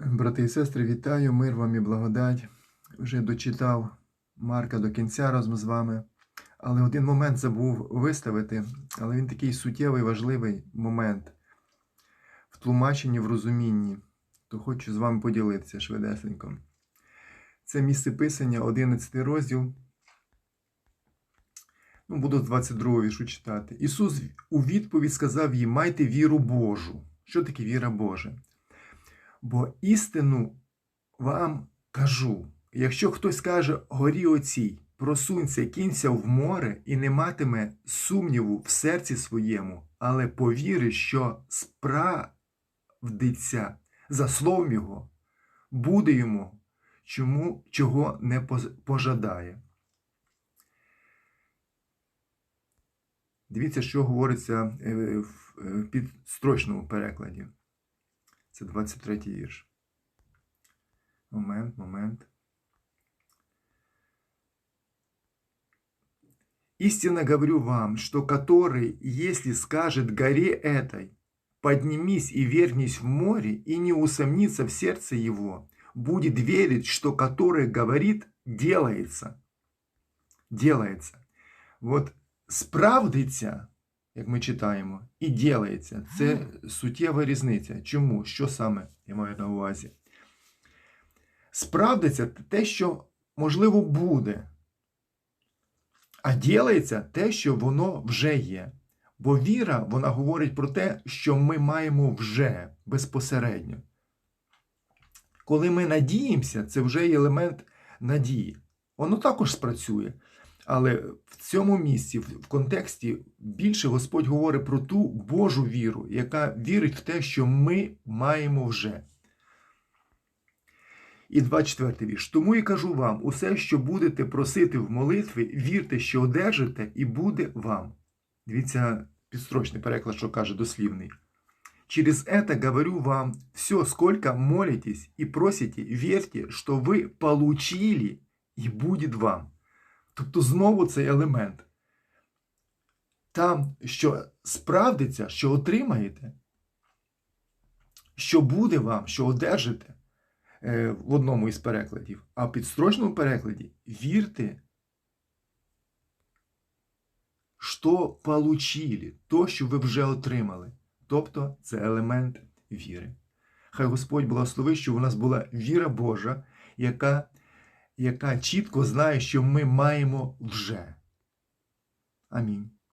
Брати і сестри, вітаю, мир вам і благодать. Вже дочитав Марка до кінця разом з вами. Але один момент забув виставити, але він такий суттєвий, важливий момент в тлумаченні, в розумінні. То хочу з вами поділитися швидесенько. Це місце писання, 11 розділ. Ну, буду з 22 віршу читати. Ісус у відповідь сказав їм: майте віру Божу. Що таке віра Божа? Бо істину вам кажу: якщо хтось скаже горі оцій, просунься, кінься в море і не матиме сумніву в серці своєму, але повірить, що справдиться за словом його, буде йому, чому чого не пожадає. Дивіться, що говориться е, в е, підстрочному перекладі. Це 23 вірш. Момент, момент. Истинно говорю вам, что который, если скажет горе этой, поднимись и вернись в море, и не усомнится в сердце его, будет верить, что который говорит, делается. Делается. Вот справдиться, як ми читаємо, і ділається. Це суттєва різниця. Чому? Що саме я маю на увазі? Справдиться те, що можливо буде. А ділається те, що воно вже є. Бо віра, вона говорить про те, що ми маємо вже безпосередньо. Коли ми надіємося, це вже є елемент надії. Воно також спрацює. Але в цьому місці, в контексті, більше Господь говорить про ту Божу віру, яка вірить в те, що ми маємо вже. І 24 вірш. Тому і кажу вам: усе, що будете просити в молитві, вірте, що одержите, і буде вам. Дивіться, підстрочний переклад, що каже дослівний. Через это говорю вам, все, сколько молитесь и просите, верьте, что ви получили, і буде вам. Тобто знову цей елемент. Там, що справдиться, що отримаєте, що буде вам, що одержите е, в одному із перекладів, а в підстрочному перекладі вірте, що получили, то, що ви вже отримали. Тобто це елемент віри. Хай Господь благословить, щоб у нас була віра Божа, яка яка чітко знає, що ми маємо вже. Амінь.